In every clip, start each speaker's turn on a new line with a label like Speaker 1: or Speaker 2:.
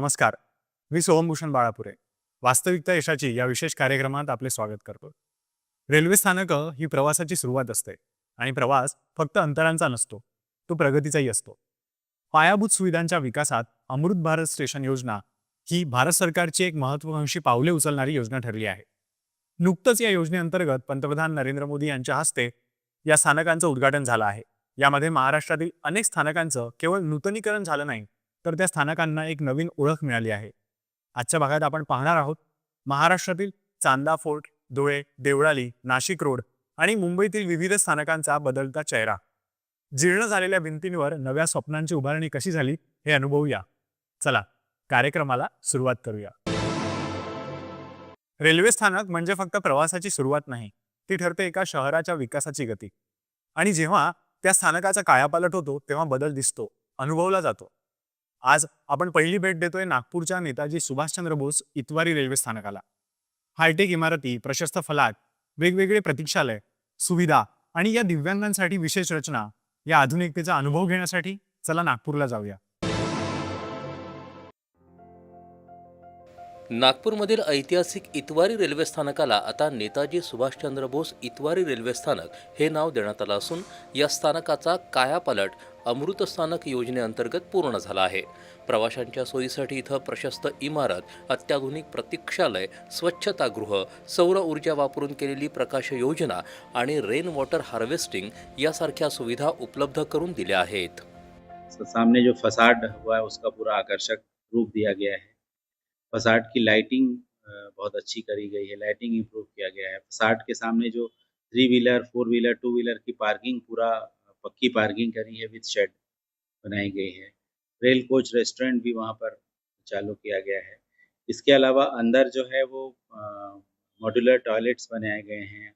Speaker 1: नमस्कार. मी सोहमभूषण बाळापुरे. वास्तविकता यशाची या विशेष कार्यक्रमात आपले स्वागत करतो. रेल्वे स्थानकं ही प्रवासाची सुरुवात असते आणि प्रवास फक्त अंतरांचा नसतो तो प्रगतीचाही असतो. पायाभूत सुविधांच्या विकासात अमृत भारत स्टेशन योजना ही भारत सरकारची एक महत्वाकांक्षी पावले उचलणारी योजना ठरली आहे. नुकतंच या योजनेअंतर्गत पंतप्रधान नरेंद्र मोदी यांच्या हस्ते या स्थानकांचं उद्घाटन झालं आहे. यामध्ये महाराष्ट्रातील अनेक स्थानकांचं केवळ नूतनीकरण झालं नाही तर त्या स्थानकांना एक नवीन ओळख मिळाली आहे. आजच्या भागात आपण पाहणार आहोत महाराष्ट्रातील चांदा फोर्ट धुळे देवळाली नाशिक रोड आणि मुंबईतील विविध स्थानकांचा बदलता चेहरा. जीर्ण झालेल्या भिंतींवर नव्या स्वप्नांची उभारणी कशी झाली हे अनुभवूया. चला कार्यक्रमाला सुरुवात करूया. रेल्वे स्थानक म्हणजे फक्त प्रवासाची सुरुवात नाही ती ठरते एका शहराच्या विकासाची गती. आणि जेव्हा त्या स्थानकाचा कायापालट होतो तेव्हा बदल दिसतो अनुभवला जातो. आज आपण पहिली भेट देतोय नागपूरच्या नेताजी सुभाषचंद्र बोस इतवारी रेल्वे स्थानकाला. हायटेक इमारती प्रशस्त फलाट वेगवेगळे प्रतीक्षालय सुविधा आणि या दिव्यांगांसाठी विशेष रचना या आधुनिकतेचा अनुभव घेण्यासाठी चला नागपूरला जाऊया.
Speaker 2: नागपूरमधील ऐतिहासिक इतवारी रेल्वे स्थानकाला आता नेताजी सुभाषचंद्र बोस इतवारी रेल्वे स्थानक हे नाव देण्यात आलं असून या स्थानकाचा कायापालट अमृत स्थानक योजनेअंतर्गत पूर्ण झाला आहे. प्रवाशांच्या सोयीसाठी इथं प्रशस्त इमारत अत्याधुनिक प्रतीक्षालय स्वच्छतागृह सौर ऊर्जा वापरून केलेली प्रकाश योजना आणि रेन वॉटर हार्वेस्टिंग यासारख्या सुविधा उपलब्ध करून दिल्या आहेत.
Speaker 3: सामने जो फसाड हुआ है उसका पूरा आकर्षक रूप दिया गया है। फसाड की लाइटिंग बहुत अच्छी करी गई है लाइटिंग इम्प्रूव किया गया है। फसाट के सामने जो three wheeler four wheeler two wheeler की पार्किंग पूरा पक्की पार्किंग करी है विद शेड बनाई गई है। रेल कोच रेस्टोरेंट भी वहाँ पर चालू किया गया है। इसके अलावा अंदर जो है वो मॉड्यूलर टॉयलेट्स बनाए गए हैं।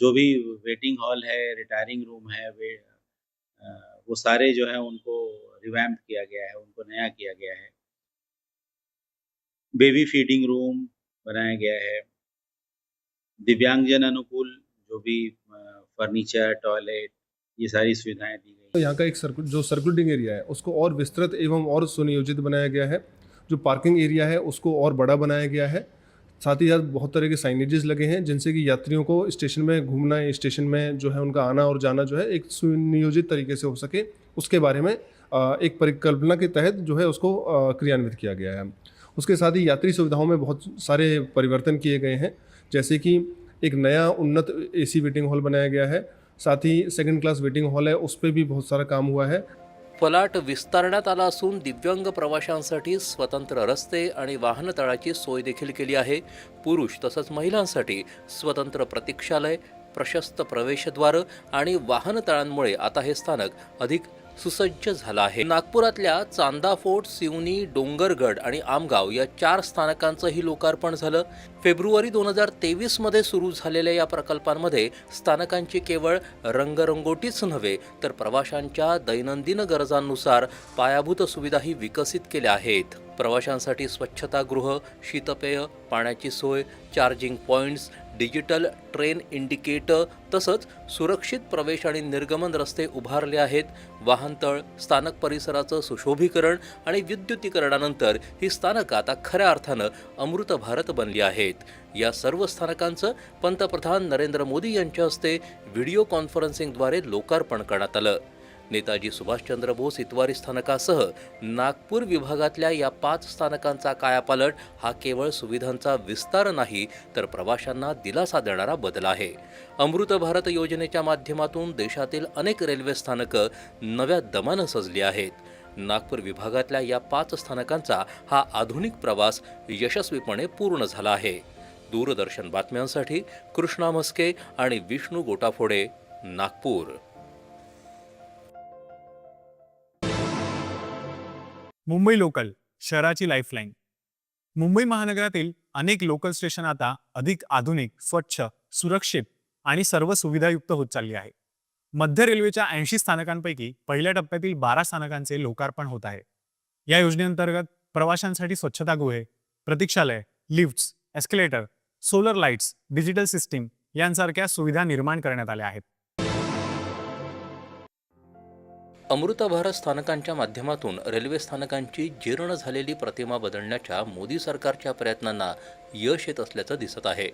Speaker 3: जो भी वेटिंग हॉल है रिटायरिंग रूम है वे अ, वो सारे जो है उनको रिवैम्प किया गया है उनको नया किया गया है। बेबी फीडिंग रूम बनाया गया है। दिव्यांगजन अनुकूल जो भी फर्नीचर, टॉयलेट, ये सारी सुविधाएँ दी गई।
Speaker 4: तो यहाँ का एक सर्कुल, जो सर्कुलेटिंग एरिया है, उसको और विस्तृत एवं और सुनियोजित बनाया गया है। जो पार्किंग एरिया है, उसको और बड़ा बनाया गया है। साथ ही साथ बहुत तरह के साइनेजेस लगे हैं, जिनसे कि यात्रियों को स्टेशन में घूमना, स्टेशन में जो है उनका आना और जाना जो है एक सुनियोजित तरीके से हो सके। उसके बारे में एक परिकल्पना के तहत जो है उसको क्रियान्वित किया गया है। उसके साथ ही यात्री सुविधाओं में बहुत सारे परिवर्तन किए गए हैं। जैसे कि एक नया उन्नत एसी वेटिंग हॉल बनाया गया है। साथ ही सेकंड क्लास वेटिंग हॉल है, उस पर भी बहुत सारा काम हुआ है।
Speaker 2: फलाट विस्तारण्यात आला दिव्यांग प्रवाशांसाठी स्वतंत्र रस्ते आणि वाहनतळाची सोय देखील केली आहे. पुरुष तसंच महिलांसाठी स्वतंत्र प्रतीक्षालय, प्रशस्त प्रवेशद्वार आणि वाहनतळांमुळे आता हे स्थानक अधिक सुसज्ज झाला आहे. नागपुरातल्या चांदा फोर्ट सिवनी डोंगरगड आणि आमगाव या चार स्थानकांचंही लोकार्पण झालं. फेब्रुवारी दोन हजार तेवीसमध्ये सुरू झालेल्या या प्रकल्पांमध्ये स्थानकांची केवळ रंगरंगोटीच नव्हे तर प्रवाशांच्या दैनंदिन गरजांनुसार पायाभूत सुविधाही विकसित केल्या आहेत. प्रवाशांसाठी स्वच्छतागृह शीतपेय पाण्याची सोय charging points digital train indicator तसंच सुरक्षित प्रवेश आणि निर्गमन रस्ते उभारले आहेत. वाहनतळ स्थानक परिसराचं सुशोभीकरण आणि विद्युतीकरणानंतर ही स्थानकं आता खऱ्या अर्थानं अमृत भारत बनली आहेत. या सर्व स्थानकांचं पंतप्रधान नरेंद्र मोदी यांच्या हस्ते व्हिडिओ कॉन्फरन्सिंगद्वारे लोकार्पण करण्यात आलं. नेताजी सुभाषचंद्र बोस इतवारी स्थानकासह नागपूर विभागातल्या या पाच स्थानकांचा कायापालट हा केवळ सुविधांचा विस्तार नाही तर प्रवाशांना दिलासा देणारा बदल आहे. अमृत भारत योजनेच्या माध्यमातून देशातील अनेक रेल्वे स्थानकं नव्या दमानं सजली आहेत. नागपूर विभागातल्या या पाच स्थानकांचा हा आधुनिक प्रवास यशस्वीपणे पूर्ण झाला आहे. दूरदर्शन बातम्यांसाठी कृष्णा म्हस्के आणि विष्णू गोटाफोडे नागपूर.
Speaker 1: मुंबई लोकल शहराची लाईफलाईन मुंबई महानगरातील अनेक लोकल स्टेशन आता अधिक आधुनिक स्वच्छ सुरक्षित आणि सर्व सुविधायुक्त होत चालली आहे. मध्य रेल्वेच्या ऐंशी स्थानकांपैकी पहिल्या टप्प्यातील बारा स्थानकांचे लोकार्पण होत आहे. या योजनेअंतर्गत प्रवाशांसाठी स्वच्छतागृहे प्रतीक्षालय lifts escalator solar lights digital system यांसारख्या सुविधा निर्माण करण्यात आल्या आहेत.
Speaker 2: अमृता भारत स्थानकांच्या माध्यमातून रेल्वे स्थानकांची जीर्ण झालेली प्रतिमा बदलण्याच्या मोदी सरकारच्या प्रयत्नांना यश येत असल्याचं दिसत आहे.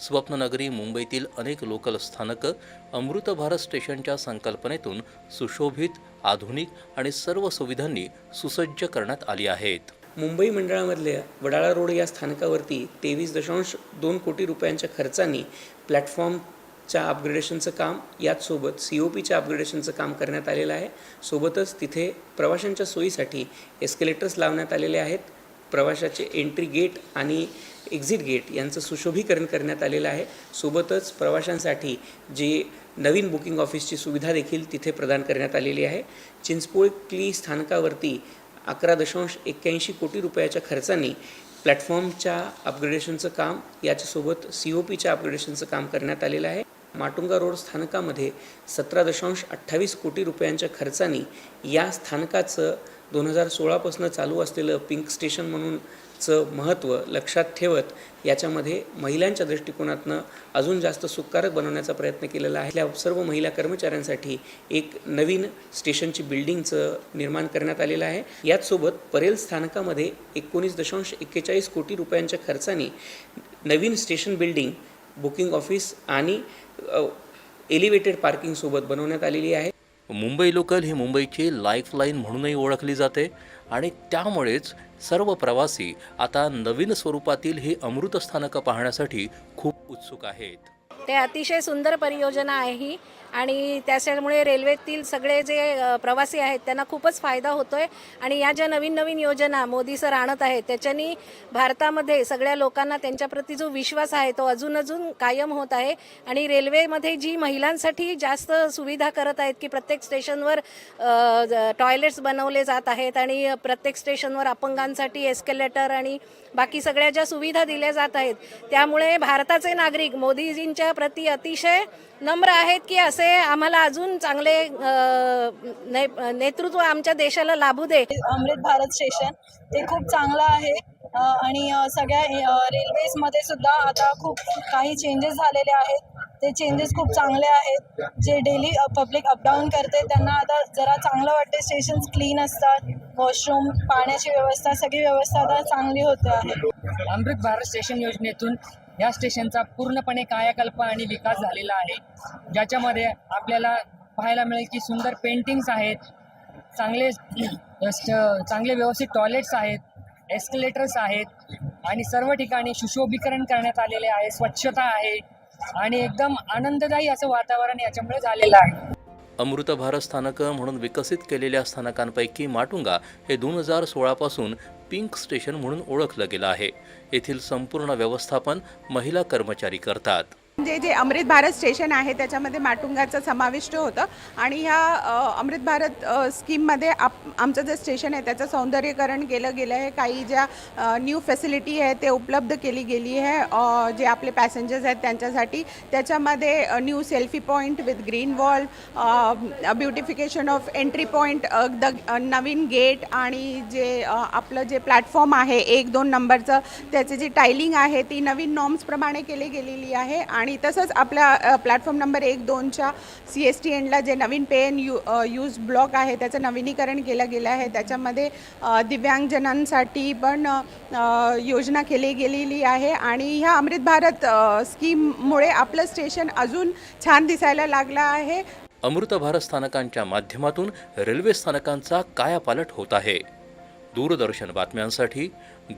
Speaker 2: स्वप्ननगरी मुंबईतील अनेक लोकल स्थानकं अमृत भारत स्टेशनच्या संकल्पनेतून सुशोभित आधुनिक आणि सर्व सुविधांनी सुसज्ज करण्यात आली आहेत.
Speaker 5: मुंबई मंडळामधल्या वडाळा रोड या स्थानकावरती तेवीस दशांश दोन कोटी रुपयांच्या खर्चाने च्या अपग्रेडेशनचं काम याचसोबत सी ओ पीच्या अपग्रेडेशनचं काम करण्यात आलेलं आहे. सोबतच तिथे प्रवाशांच्या सोयीसाठी एस्केलेटर्स लावण्यात आलेले आहेत. प्रवाशाचे एंट्री गेट आणि एक्झिट गेट यांचं सुशोभीकरण करण्यात आलेलं आहे. सोबतच प्रवाशांसाठी जे नवीन बुकिंग ऑफिसची सुविधा देखील तिथे प्रदान करण्यात आलेली आहे. चिंचपोळकली स्थानकावरती अकरा दशांश एक्क्याऐंशी कोटी रुपयाच्या खर्चाने प्लॅटफॉर्मच्या अपग्रेडेशनचं काम याच्यासोबत सी ओ पीच्या अपग्रेडेशनचं काम करण्यात आलेलं आहे. माटुंगा रोड स्थानकामध्ये सतरा दशांश अठ्ठावीस कोटी रुपयांच्या खर्चाने या स्थानकाचं दोन हजार सोळापासून चालू असलेलं पिंक स्टेशन म्हणूनचं महत्त्व लक्षात ठेवत याच्यामध्ये महिलांच्या दृष्टिकोनातनं अजून जास्त सुखकारक बनवण्याचा प्रयत्न केलेला आहे. आपल्या सर्व महिला कर्मचाऱ्यांसाठी एक नवीन स्टेशनची बिल्डिंगचं निर्माण करण्यात आलेलं आहे. याचसोबत परेल स्थानकामध्ये एकोणीस दशांश एक्केचाळीस कोटी रुपयांच्या खर्चाने नवीन स्टेशन बिल्डिंग बुकिंग ऑफिस आणि एलिव्हेटेड पार्किंगसोबत बनवण्यात आलेली आहे.
Speaker 2: मुंबई लोकल ही मुंबईची लाईफलाईन म्हणूनही ओळखली जाते आणि त्यामुळेच सर्व प्रवासी आता नवीन स्वरूपातील ही अमृत स्थानकं पाहण्यासाठी खूप उत्सुक आहेत.
Speaker 6: ते अतिशय सुंदर परियोजना आहे ही. आणि त्याच्यामुळे रेल्वेतील सगळे जे प्रवासी आहेत त्यांना खूपच फायदा होतो आहे आणि या ज्या नवीन नवीन योजना मोदी सर आणत आहेत त्याच्यानी भारतामध्ये सगळ्या लोकांना त्यांच्याप्रती जो विश्वास आहे तो अजून अजून कायम होत आहे. आणि रेल्वेमध्ये जी महिलांसाठी जास्त सुविधा करत आहेत की प्रत्येक स्टेशनवर टॉयलेट्स बनवले जात आहेत आणि प्रत्येक स्टेशनवर अपंगांसाठी एस्केलेटर आणि बाकी सगळ्या ज्या सुविधा दिल्या जात आहेत त्यामुळे भारताचे नागरिक मोदीजींच्या प्रती अतिशय नम्र आहेत की असे आम्हाला अजून चांगले ने नेतृत्व आमच्या देशाला लाभू दे.
Speaker 7: अमृत भारत स्टेशन ते खूप चांगलं आहे. आणि सगळ्या रेल्वेजमध्ये सुद्धा आता खूप काही चेंजेस झालेले आहेत. ते चेंजेस खूप चांगले आहेत. जे डेली पब्लिक अपडाऊन करते त्यांना आता जरा चांगलं वाटते. स्टेशन्स क्लीन असतात वॉशरूम पाण्याची व्यवस्था सगळी व्यवस्था आता चांगली होते आहे.
Speaker 8: अमृत भारत स्टेशन योजनेतून या स्टेशनचा पूर्णपणे कायाकल्प आणि विकास झालेला आहे. ज्याच्यामध्ये आपल्याला पाहायला मिळेल की सुंदर पेंटिंग्स आहेत चांगले चांगले व्यवस्थित टॉयलेट्स आहेत एस्केलेटर्स आहेत आणि सर्व ठिकाणी सुशोभीकरण करण्यात आलेले आहे स्वच्छता आहे आणि एकदम आनंददायी असं वातावरण याच्यामुळे झालेलं आहे.
Speaker 2: अमृत भारत स्थानकं म्हणून विकसित केलेल्या स्थानकांपैकी माटुंगा हे दोन हजार सोळापासून पिंक स्टेशन म्हणून ओळखलं गेलं आहे. येथील संपूर्ण व्यवस्थापन महिला कर्मचारी करतात.
Speaker 9: म्हणजे जे अमृत भारत स्टेशन आहे त्याच्यामध्ये माटुंगाचं समाविष्ट होतं. आणि ह्या अमृत भारत स्कीममध्ये आप आमचं जे स्टेशन आहे त्याचं सौंदर्यीकरण केलं गेलं आहे. काही ज्या न्यू फॅसिलिटी आहे ते उपलब्ध केली गेली आहे. जे आपले पॅसेंजर्स आहेत त्यांच्यासाठी. त्याच्यामध्ये new selfie point with green wall beautification of entry point the Naveen gate आणि जे आपलं जे प्लॅटफॉर्म आहे एक दोन नंबरचं त्याचे जी टायलिंग आहे ती नवीन नॉर्म्सप्रमाणे केली गेलेली आहे. आणि तसंच आपल्या प्लॅटफॉर्म नंबर एक दोनच्या सी एस टी एनला जे नवीन pay and you use block आहे त्याचं नवीनीकरण केलं गेलं आहे. त्याच्यामध्ये दिव्यांगजनांसाठी पण योजना केली गेलेली आहे. आणि ह्या अमृत भारत स्कीममुळे आपलं स्टेशन अजून छान दिसायला लागलं आहे.
Speaker 2: अमृत भारत स्थानकांच्या माध्यमातून रेल्वे स्थानकांचा कायापालट होत आहे. दूरदर्शन बातम्यांसाठी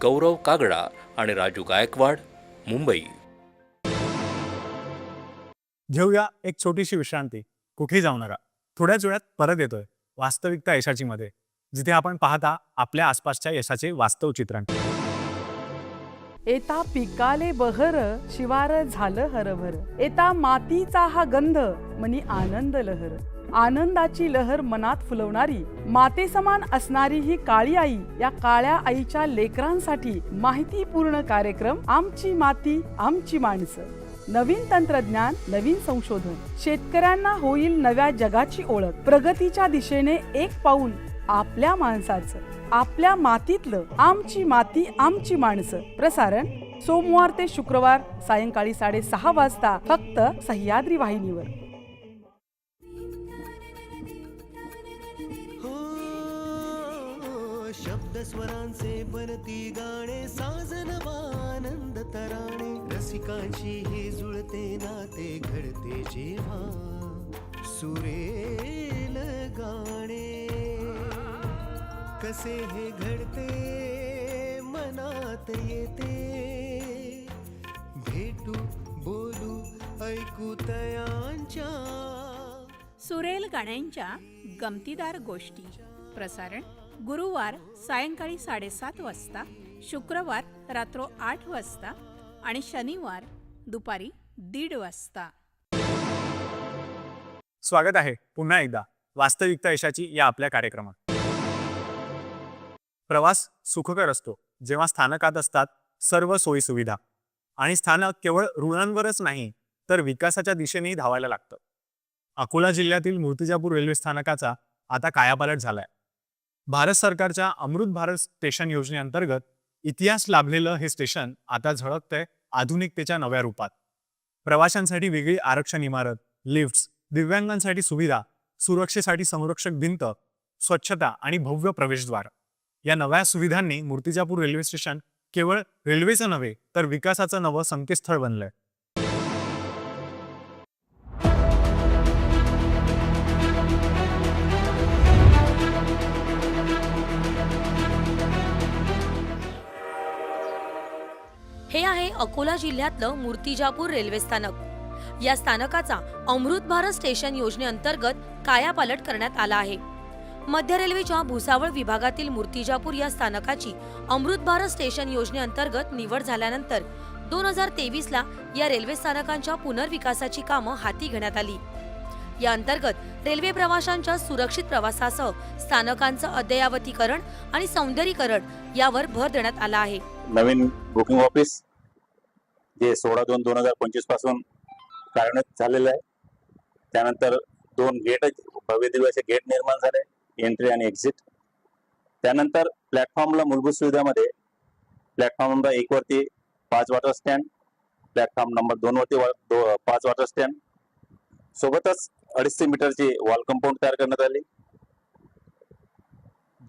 Speaker 2: गौरव कागडा आणि राजू गायकवाड मुंबई.
Speaker 1: घेऊया एक छोटीशी विश्रांती. कुठेही जाऊ नका. थोड्याच वेळात परत येतोय. वास्तविकता यशाची मध्ये. जिथे आपण पाहता आपल्या आसपासच्या यशाचे वास्तव चित्रण.
Speaker 10: एता पिकाले बहर शिवार झालं हरभर. एता मातीचा हा गंध मनी आनंद लहर. आनंदाची लहर मनात फुलवणारी माते समान असणारी ही काळी आई या काळ्या आईच्या लेकरांसाठी माहितीपूर्ण कार्यक्रम आमची माती आमची माणसं. नवीन तंत्रज्ञान नवीन संशोधन. शेतकऱ्यांना होईल नव्या जगाची ओळख. प्रगतीच्या दिशेने एक पाऊल आपल्या माणसाचं. आपल्या मातीतलं आमची माती आमची माणसं. प्रसारण सोमवार ते शुक्रवार सायंकाळी साडेसहा वाजता फक्त सह्याद्री वाहिनीवर.
Speaker 11: शब्द स्वरांचे बनती गाणे साजनवानंद तराणे. रसिकांशी हे जुळते नाते घडते जेव्हा सुरेल गाणे. कसे हे घडते मनात येते. भेटू बोलू ऐकू तयांच्या.
Speaker 12: सुरेल गाण्यांच्या गमतीदार गोष्टी. प्रसारण गुरुवार सायंकाळी साडेसात वाजता शुक्रवार रात्र आठ वाजता आणि शनिवार दुपारी दीड वाजता.
Speaker 1: स्वागत आहे पुन्हा एकदा वास्तविकता यशाची या आपल्या कार्यक्रमात. प्रवास सुखकर असतो जेव्हा स्थानकात असतात सर्व सोयीसुविधा आणि स्थानक केवळ रुळांवरच नाही तर विकासाच्या दिशेनेही धावायला लागतं. अकोला जिल्ह्यातील मूर्तिजापूर रेल्वे स्थानकाचा आता कायापालट झालाय. भारत सरकारच्या अमृत भारत स्टेशन योजनेअंतर्गत इतिहास लाभलेलं हे स्टेशन आता झळकतंय आधुनिकतेच्या नव्या रूपात. प्रवाशांसाठी वेगळी आरक्षण इमारत लिफ्ट्स दिव्यांगांसाठी सुविधा सुरक्षेसाठी संरक्षक भिंत स्वच्छता आणि भव्य प्रवेशद्वार. या नव्या सुविधांनी मूर्तिजापूर रेल्वे स्टेशन केवळ रेल्वेचं नव्हे तर विकासाचं नवं संकेतस्थळ बनलंय.
Speaker 13: अकोला जिल्ह्यातलं मूर्तिजापूर रेल्वे स्थानक. या स्थानकाचा अमृत भारत स्टेशन योजनेअंतर्गत कायापालट करण्यात आला आहे. मध्य रेल्वेच्या भुसावळ विभागातील मूर्तिजापूर या स्थानकाची अमृत भारत स्टेशन योजनेअंतर्गत निवड झाल्यानंतर दोन हजार तेवीसला या रेल्वे स्थानकांच्या पुनर्विकासाची कामं हाती घेण्यात आली. या अंतर्गत रेल्वे प्रवाशांच्या सुरक्षित प्रवासासह स्थानकांचं अद्ययावतीकरण आणि सौंदर्यीकरण यावर भर देण्यात आला आहे.
Speaker 14: नवीन बुकिंग ऑफिस जे सोळा दोन दोन हजार पंचवीसपासून कार्यान्वित झालेलं आहे. त्यानंतर दोन गेट भव्य दिव्य असे गेट निर्माण झाले एंट्री आणि एक्झिट त्यानंतर प्लॅटफॉर्मला मूलभूत सुविधामध्ये प्लॅटफॉर्म नंबर एक वरती पाच वॉटर स्टँड प्लॅटफॉर्म नंबर दोन वरती दो- पाच वॉटर स्टँड सोबतच अडीचशे मीटरची वॉल कंपाऊंड तयार करण्यात आली.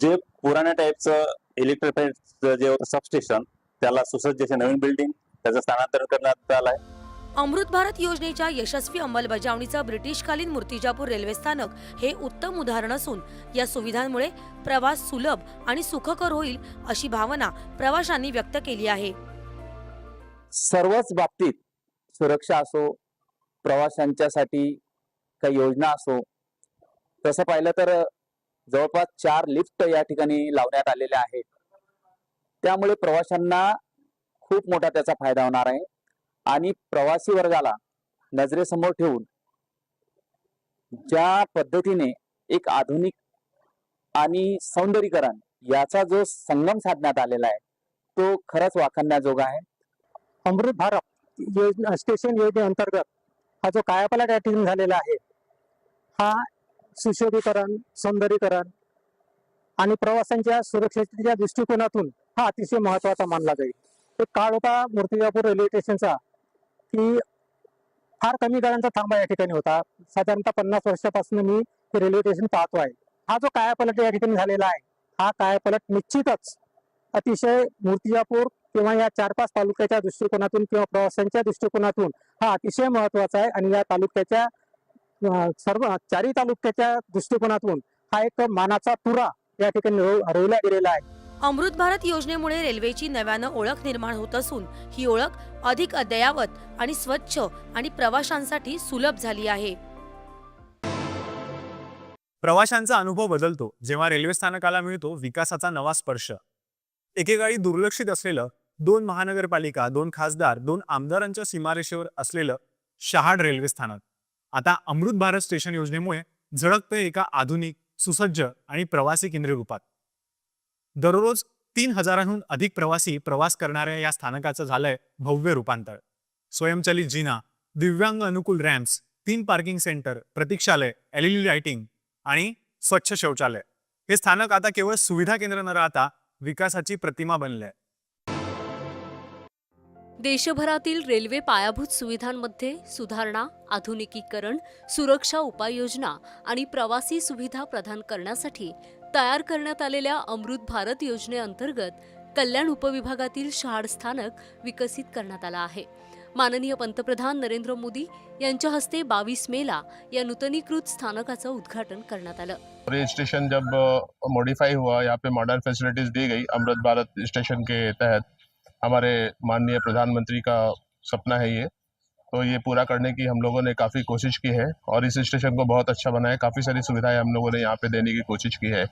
Speaker 14: जे पुराण्या टाईपचं इलेक्ट्रिफाईड जे होतं सबस्टेशन त्याला सुसज्ज असे नवीन बिल्डिंग त्याचं स्थानांतरण करण्यात आलं आहे
Speaker 13: अमृत भारत योजनेच्या यशस्वी अंमलबजावणीचं ब्रिटिशकालीन मूर्तिजापूर रेल्वे स्थानक हे उत्तम उदाहरण असून या सुविधांमुळे प्रवास सुलभ आणि सुखकर होईल अशी भावना प्रवाशांनी व्यक्त केली आहे.
Speaker 15: सर्वच बाबतीत सुरक्षा असो प्रवाशांच्यासाठी काही योजना असो तसं पाहिलं तर जवळपास चार लिफ्ट या ठिकाणी लावण्यात आलेल्या आहेत. त्यामुळे प्रवाशांना खूप मोठा त्याचा फायदा होणार आहे. आणि प्रवासी वर्गाला नजरेसमोर ठेवून ज्या पद्धतीने एक आधुनिक आणि सौंदर्यीकरण याचा जो संगम साधण्यात आलेला आहे तो खरंच वाखाणण्याजोगा आहे.
Speaker 16: अमृत भारत योजना स्टेशन योजनेअंतर्गत हा जो कायापाला या ठिकाणी झालेला आहे हा सुशोभीकरण सौंदर्यीकरण आणि प्रवाशांच्या सुरक्षेच्या दृष्टिकोनातून हा अतिशय महत्त्वाचा मानला जाईल. एक काळ होता मूर्तिजापूर रेल्वे स्टेशनचा की फार कमी गाड्यांचा थांबा या ठिकाणी होता. साधारणतः पन्नास वर्षापासून मी रेल्वे स्टेशन पाहतो आहे. हा जो कायापलट या ठिकाणी झालेला आहे हा कायापलट निश्चितच अतिशय मूर्तिजापूर किंवा या चार पाच तालुक्याच्या दृष्टिकोनातून किंवा प्रवाशांच्या दृष्टिकोनातून हा अतिशय महत्त्वाचा आहे. आणि या तालुक्याच्या सर्व चारही तालुक्याच्या दृष्टिकोनातून हा एक मानाचा तुरा या ठिकाणी रोवला गेलेला आहे.
Speaker 13: अमृत भारत योजनेमुळे रेल्वेची नव्यानं ओळख निर्माण होत असून ही ओळख अधिक अद्ययावत आणि स्वच्छ आणि प्रवाशांसाठी सुलभ झाली आहे.
Speaker 1: प्रवाशांचा अनुभव बदलतो जेव्हा रेल्वे स्थानकाला मिळतो विकासाचा नवा स्पर्श. एकेकाळी दुर्लक्षित असलेलं दोन महानगरपालिका दोन खासदार दोन आमदारांच्या सीमारेषेवर असलेलं शहाड रेल्वे स्थानक. आता अमृत भारत स्टेशन योजनेमुळे झळकतंय एका आधुनिक सुसज्ज आणि प्रवासी केंद्रीय रूपात दररोज तीन हजारांहून अधिक प्रवासी प्रवास करणाऱ्या या स्थानकाचं झालंय भव्य रूपांतर. स्वयंचलित जिना दिव्यांग अनुकूल रॅम्प्स तीन पार्किंग सेंटर प्रतीक्षालय एलईडी लाइटिंग आणि स्वच्छ शौचालय. हे स्थानक आता केवळ सुविधा केंद्र न राहता विकासाची प्रतिमा बनले
Speaker 17: देशभरातील रेल्वे पायाभूत सुविधांमध्ये सुधारणा आधुनिकीकरण सुरक्षा उपाययोजना आणि प्रवासी सुविधा प्रदान करण्यासाठी तयार करण्यात आलेल्या अमृत भारत योजनेअंतर्गत कल्याण उपविभागातील शहाड स्थानक विकसित करण्यात आलं आहे. माननीय पंतप्रधान नरेंद्र मोदी यांच्या हस्ते बावीस मेला या नूतनीकृत स्थानकाचं उद्घाटन करण्यात आलं.
Speaker 18: और स्टेशन जब मॉडिफाई हुआ यहाँ पे मॉडर्न फैसिलिटीज दी गई अमृत भारत स्टेशन के तहत हमारे माननीय प्रधानमंत्री का सपना है ये। तो ये पूरा करने की हम लोगों ने काफ़ी कोशिश की है और इस स्टेशन को बहुत अच्छा बनाया। काफ़ी सारी सुविधाएं हम लोगों ने यहाँ पे देने की कोशिश की है।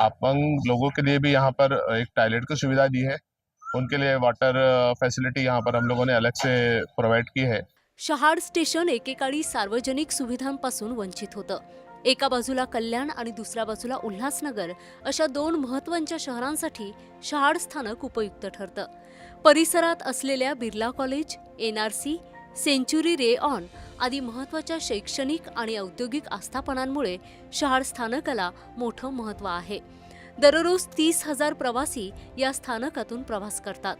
Speaker 18: अपंग लोगों के लिए भी यहाँ पर एक टॉयलेट की सुविधा दी है। उनके लिए वाटर फैसिलिटी यहाँ पर हम लोगों ने अलग से प्रोवाइड की है।
Speaker 17: शहाड स्टेशन एकेकाळी सार्वजनिक सुविधांपासून वंचित होतं. एका बाजूला कल्याण आणि दुसऱ्या बाजूला उल्हासनगर अशा दोन महत्त्वाच्या शहरांसाठी शहाड स्थानक उपयुक्त ठरतं. परिसरात असलेल्या Birla college N R C century rayon आदी महत्त्वाच्या शैक्षणिक आणि औद्योगिक आस्थापनांमुळे शहाड स्थानकाला मोठं महत्त्व आहे. दररोज तीस हजार प्रवासी या स्थानकातून प्रवास करतात.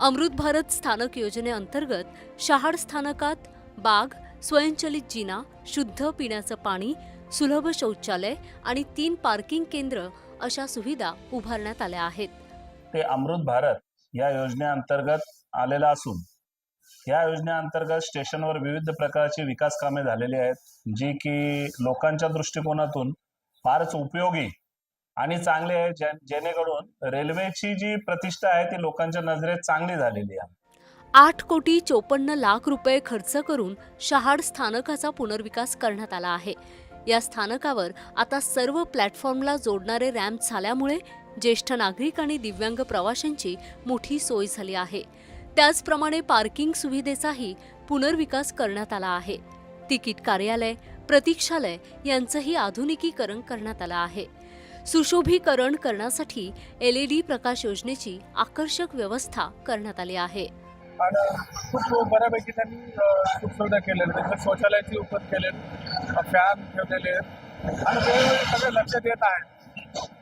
Speaker 17: अमृत भारत स्थानक योजनेअंतर्गत शहाड स्थानकात बाग स्वयंचलित जिना शुद्ध पिण्याचं पाणी सुलभ शौचालय आणि तीन पार्किंग केंद्र अशा सुविधा उभारण्यात आल्या आहेत.
Speaker 19: ते अमृत भारत या योजनेअंतर्गत आलेला असून या योजनेअंतर्गत स्टेशनवर विविध प्रकारची विकास कामे झालेली आहेत जी की लोकांच्या दृष्टिकोनातून फारच उपयोगी आणि चांगली आहे जे जेणेकरून रेल्वेची जी प्रतिष्ठा आहे ती लोकांच्या नजरेत चांगली झालेली आहे.
Speaker 17: आठ कोटी चोपन्न लाख रुपये खर्च करून शहाड स्थानकाचा पुनर्विकास करण्यात आला आहे. या स्थानकावर आता सर्व प्लॅटफॉर्मला जोडणारे रॅम्प झाल्यामुळे ज्येष्ठ नागरिक आणि दिव्यांग प्रवाशांची मोठी सोय झाली आहे. त्याचप्रमाणे पार्किंग सुविधेचाही पुनर्विकास करण्यात आला आहे. तिकीट कार्यालय प्रतीक्षालय यांचंही आधुनिकीकरण करण्यात आलं आहे. सुशोभीकरण करण्यासाठी एल ई डी प्रकाश योजनेची आकर्षक व्यवस्था करण्यात आली आहे.
Speaker 20: आणि खूप बऱ्यापैकी त्यांनी सुखसुविधा केलेल्या आहेत. शौचालयाची उपयोग केले फॅन ठेवलेले आहेत. आणि वेळोवेळी सगळे लक्षात येत आहे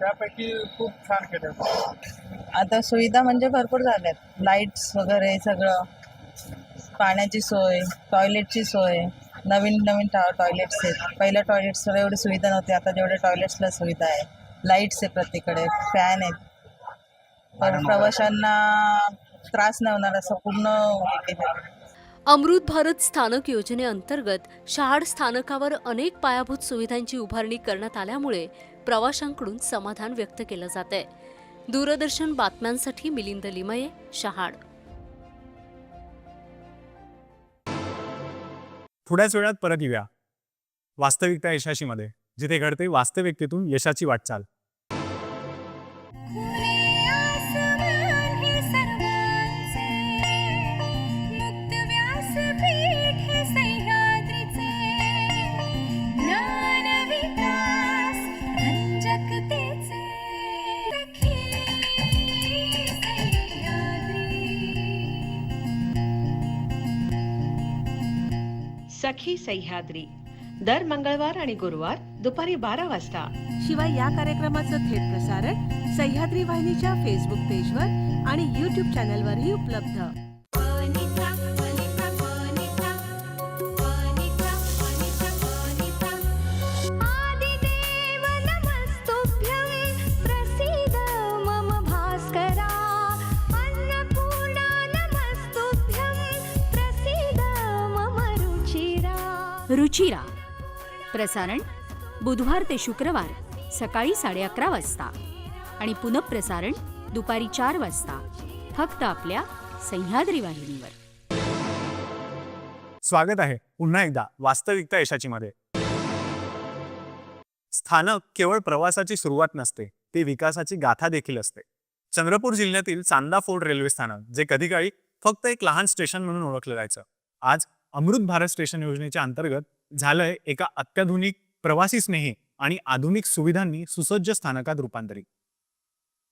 Speaker 20: त्यापैकी खूप छान केले
Speaker 7: आता सुविधा म्हणजे भरपूर झाल्यात. लाईट्स वगैरे सगळं. पाण्याची सोय टॉयलेटची सोय. नवीन नवीन टॉ टॉयलेट्स आहेत. पहिल्या टॉयलेट्सला एवढी सुविधा नव्हती. आता जेवढ्या टॉयलेट्सला सुविधा आहे. लाईट्स आहे प्रत्येकडे. फॅन आहेत. पर प्रवाशांना त्रास नाही होणार असं पूर्ण हे केलं.
Speaker 17: अमृत भारत स्थानक योजनेअंतर्गत शहाड स्थानकावर अनेक पायाभूत सुविधांची उभारणी करण्यात आल्यामुळे प्रवाशांकडून समाधान व्यक्त केलं जात आहे दूरदर्शन बातम्यांसाठी मिलिंद लिमये शहाड.
Speaker 1: थोड्याच वेळात परत येऊया. वास्तविकता यशाशीमध्ये. जिथे घडते वास्तविकतेतून यशाची वाटचाल.
Speaker 21: सखी सह्याद्री. दर मंगळवार आणि गुरुवार दुपारी बारा वाजता.
Speaker 22: शिवाय या कार्यक्रमाचं थेट प्रसारण सह्याद्री वाहिनीच्या फेसबुक पेजवर आणि यूट्यूब चॅनलवरही उपलब्ध.
Speaker 23: रुचिरा. प्रसारण बुधवार ते शुक्रवार सकाळी साडे अकरा वाजता. आणि पुनःप्रसारण दुपारी चार वाजता. फक्त आपल्या सह्याद्री वाहिनीवर.
Speaker 1: स्वागत आहे पुन्हा एकदा वास्तविकता यशाची मध्ये स्थानक केवळ प्रवासाची सुरुवात नसते ते विकासाची गाथा देखील असते. चंद्रपूर जिल्ह्यातील चांदा फोर्ट रेल्वे स्थानक जे कधी काळी फक्त एक लहान स्टेशन म्हणून ओळखलं जायचं. आज अमृत भारत स्टेशन योजनेच्या अंतर्गत झालंय एका अत्याधुनिक प्रवासी स्नेही आणि आधुनिक सुविधांनी सुसज्ज स्थानकात रूपांतरित.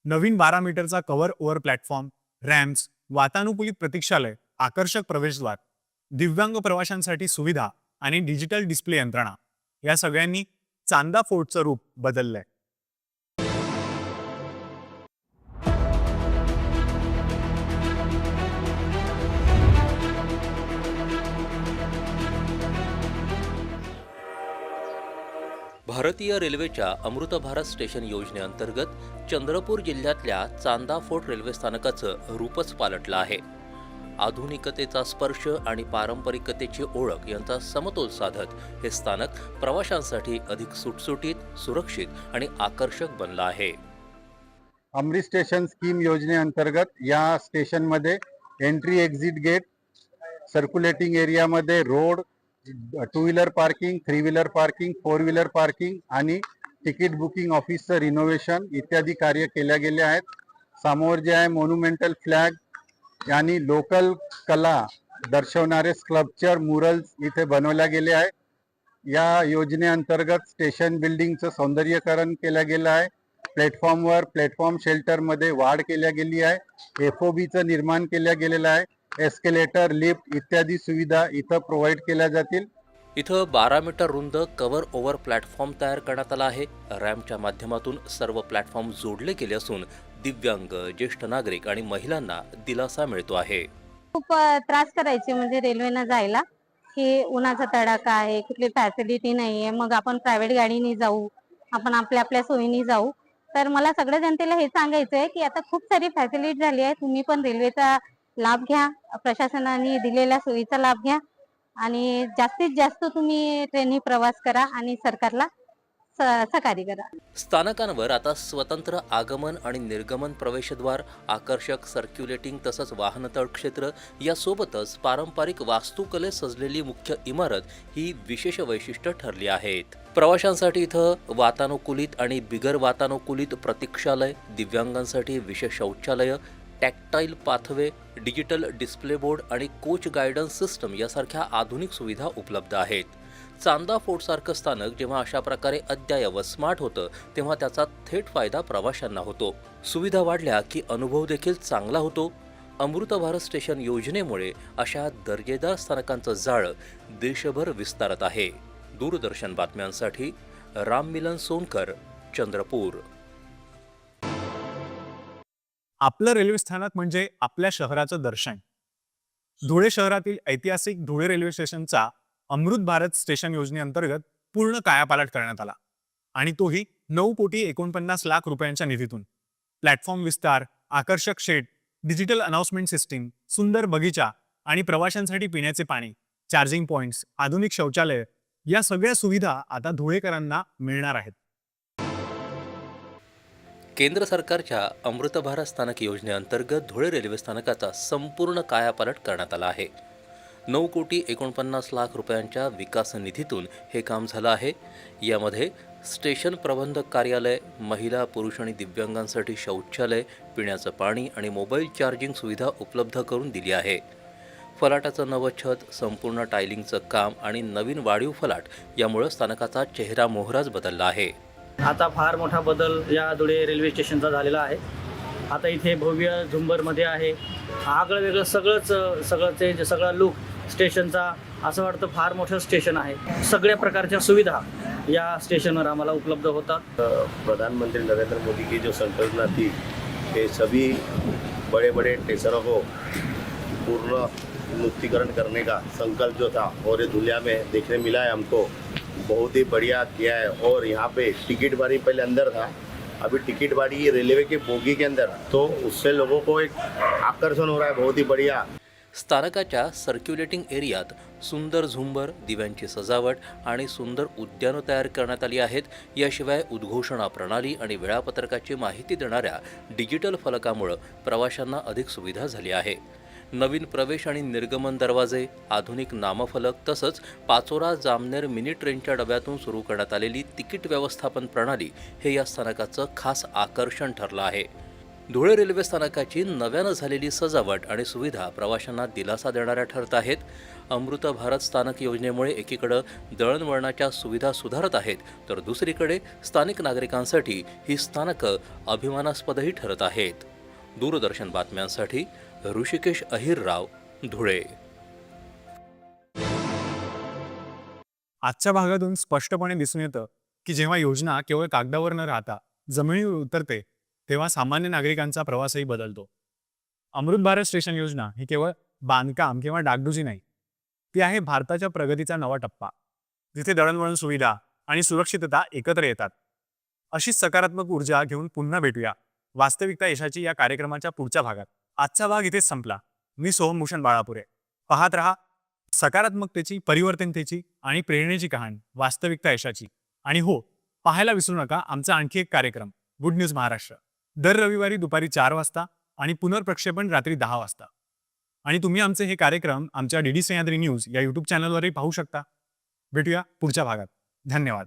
Speaker 1: नवीन बारा मीटरचा कव्हर ओव्हर प्लॅटफॉर्म रॅम्प्स वातानुकूलित प्रतीक्षालय आकर्षक प्रवेशद्वार दिव्यांग प्रवाशांसाठी सुविधा आणि डिजिटल डिस्प्ले यंत्रणा या सगळ्यांनी चांदा फोर्टचं रूप बदललंय.
Speaker 2: भारतीय रेल्वेच्या अमृत भारत स्टेशन योजनेअंतर्गत चंद्रपूर जिल्ह्यातल्या चांदा फोर्ट रेल्वे स्थानकाचं रूपच पालटलं आहे. आधुनिकतेचा स्पर्श आणि पारंपरिकतेची ओळख यांचा समतोल साधत हे स्थानक प्रवाशांसाठी अधिक सुटसुटीत सुरक्षित आणि आकर्षक बनलं आहे.
Speaker 24: अमृत स्टेशन स्कीम योजनेअंतर्गत या स्टेशनमध्ये एंट्री एक्झिट गेट सर्क्युलेटिंग एरियामध्ये road two wheeler parking three wheeler parking four wheeler parking आणि तिकीट बुकिंग ऑफिसचं रिनोव्हेशन इत्यादी कार्य केल्या गेले आहेत. समोर जे आहे मोन्युमेंटल फ्लॅग आणि लोकल कला दर्शवणारे स्कल्पचर मुरल्स इथे बनवल्या गेले आहे या योजनेअंतर्गत स्टेशन बिल्डिंगचं सौंदर्यकरण केलं गेलं आहे. प्लॅटफॉर्मवर प्लॅटफॉर्म शेल्टरमध्ये वाढ केल्या गेली आहे. एफ ओ बीचं निर्माण केल्या गेलेलं आहे. एस्केलेटर लिफ्ट इत्यादी सुविधा इथं प्रोव्हाइड केल्या जातील.
Speaker 2: इथं बारा मीटर रुंद कव्हर ओव्हर प्लॅटफॉर्म तयार करण्यात आला आहे. रॅम्पच्या माध्यमातून सर्व प्लॅटफॉर्म जोडले गेले असून दिव्यांग ज्येष्ठ नागरिक आणि महिलांना दिलासा मिळतो आहे.
Speaker 25: खूप त्रास करायचे म्हणजे रेल्वेनं जायला की उन्हाचा तडाखा आहे कुठली फॅसिलिटी नाही आहे मग आपण प्रायव्हेट गाडीने जाऊ आपण आपल्या आपल्या सोयीने जाऊ. तर मला सगळ्या जनतेला हे सांगायचं आहे की आता खूप सारी फॅसिलिटी झाली आहे तुम्ही पण रेल्वेचा लाभ घ्या. प्रशासनाने दिलेल्या सोयीचा लाभ घ्या. आणि जास्तीत जास्त तुम्ही ट्रेननी प्रवास करा आणि सरकारला सहकार्य करा.
Speaker 2: स्थानकांवर आता स्वतंत्र आगमन आणि निर्गमन प्रवेशद्वार आकर्षक सर्क्युलेटिंग तसंच वाहनतळ क्षेत्र यासोबतच पारंपरिक वास्तुकले सजलेली मुख्य इमारत ही विशेष वैशिष्ट्य ठरली आहेत. प्रवाशांसाठी इथं वातानुकूलित आणि बिगर वातानुकूलित प्रतीक्षालय दिव्यांगांसाठी विशेष शौचालय tactile pathway digital display board आणि कोच गायडन्स सिस्टम यासारख्या आधुनिक सुविधा उपलब्ध आहेत. चांदा फोर्टसारखं स्थानक जेव्हा अशा प्रकारे अद्ययावत स्मार्ट होतं तेव्हा त्याचा थेट फायदा प्रवाशांना होतो. सुविधा वाढल्या की अनुभव देखील चांगला होतो. अमृत भारत स्टेशन योजनेमुळे अशा दर्जेदार स्थानकांचं जाळं देशभर विस्तारत आहे. दूरदर्शन बातम्यांसाठी राम मिलन सोनकर चंद्रपूर.
Speaker 1: आपलं रेल्वे स्थानक म्हणजे आपल्या शहराचं दर्शन. धुळे शहरातील ऐतिहासिक धुळे रेल्वे स्टेशनचा अमृत भारत स्टेशन योजनेअंतर्गत पूर्ण कायापालट करण्यात आला आणि तोही नऊ कोटी एकोणपन्नास लाख रुपयांच्या निधीतून. प्लॅटफॉर्म विस्तार आकर्षक शेड डिजिटल अनाउन्समेंट सिस्टीम सुंदर बगीचा आणि प्रवाशांसाठी पिण्याचे पाणी चार्जिंग पॉइंट्स आधुनिक शौचालय या सगळ्या सुविधा आता धुळेकरांना मिळणार आहेत.
Speaker 2: केंद्र सरकारच्या अमृत भारत स्थानक योजनेअंतर्गत धुळे रेल्वे स्थानकाचा संपूर्ण कायापालट करण्यात आला आहे. नऊ कोटी एकोणपन्नास लाख रुपयांच्या विकास निधीतून हे काम झालं आहे. यामध्ये स्टेशन प्रबंधक कार्यालय महिला पुरुष आणि दिव्यांगांसाठी शौचालय पिण्याचं पाणी आणि मोबाईल चार्जिंग सुविधा उपलब्ध करून दिली आहे. फलाटाचं नवं छत संपूर्ण टायलिंगचं काम आणि नवीन वाढीव फलाट यामुळं स्थानकाचा चेहरा मोहराच बदलला आहे.
Speaker 26: आता फार मोठा बदल या धुळे रेल्वे स्टेशनचा झालेला आहे. आता इथे भव्य झुंबरमध्ये आहे. आगळं वेगळं सगळंच सगळं ते जे सगळा लुक स्टेशनचा असं वाटतं फार मोठं स्टेशन आहे. सगळ्या प्रकारच्या सुविधा या स्टेशनवर आम्हाला उपलब्ध होतात.
Speaker 27: प्रधानमंत्री नरेंद्र मोदी की जो संकल्पना थी हे सभी बड़े बड़े स्टेशनों को पूर्ण मुक्तिकरण करने का संकल्प जो था और ये दुनिया में देखने मिला है हमको बहुत ही बढ़िया किया है। और यहाँ पे टिकट बारी पहले अंदर था। अभी टिकट बारी रेलवे के बोगी के अंदर। तो उससे लोगों को एक आकर्षण हो रहा है बहुत ही बढ़िया।
Speaker 2: स्थानकाच्या सर्क्युलेटिंग एरियात सुंदर झुंबर दिव्यांची सजावट आणि सुंदर उद्यानं तयार करण्यात आली आहेत. याशिवाय उद्घोषणा प्रणाली आणि वेळापत्रकाची माहिती देणाऱ्या डिजिटल फलकामुळं प्रवाशांना अधिक सुविधा झाली आहे. नवीन प्रवेश आणि निर्गमन दरवाजे आधुनिक नामफलक तसंच पाचोरा जामनेर मिनी ट्रेनच्या डब्यातून सुरू करण्यात आलेली तिकीट व्यवस्थापन प्रणाली हे या स्थानकाचं खास आकर्षण ठरलं आहे. धुळे रेल्वे स्थानकाची नव्यानं झालेली सजावट आणि सुविधा प्रवाशांना दिलासा देणाऱ्या ठरत आहेत. अमृत भारत स्थानक योजनेमुळे एकीकडं दळणवळणाच्या सुविधा सुधारत आहेत तर दुसरीकडे स्थानिक नागरिकांसाठी ही स्थानकं अभिमानास्पदही ठरत आहेत. दूरदर्शन बातम्यांसाठी ऋषिकेश अहिरराव धुळे.
Speaker 1: आजच्या भागातून स्पष्टपणे दिसून येतं की जेव्हा योजना केवळ कागदावर न राहता जमिनीवर उतरते तेव्हा सामान्य नागरिकांचा प्रवासही बदलतो. अमृत भारत स्टेशन योजना ही केवळ बांधकाम किंवा डागडुजी नाही ती आहे भारताच्या प्रगतीचा नवा टप्पा. जिथे दळणवळण सुविधा आणि सुरक्षितता एकत्र येतात. अशीच सकारात्मक ऊर्जा घेऊन पुन्हा भेटूया वास्तविकता यशाची या कार्यक्रमाच्या पुढच्या भागात. आजचा भाग इथेच संपला. मी सोहम भूषण बाळापुरे. पाहत रहा सकारात्मकतेची परिवर्तनतेची आणि प्रेरणेची कहाणी वास्तविकता यशाची. आणि हो पाहायला विसरू नका आमचा आणखी एक कार्यक्रम गुड न्यूज महाराष्ट्र दर रविवारी दुपारी चार वाजता आणि पुनर्प्रक्षेपण रात्री दहा वाजता. आणि तुम्ही आमचे हे कार्यक्रम आमच्या डी डी सह्याद्री न्यूज या यूट्यूब चॅनलवरही पाहू शकता. भेटूया पुढच्या भागात. धन्यवाद.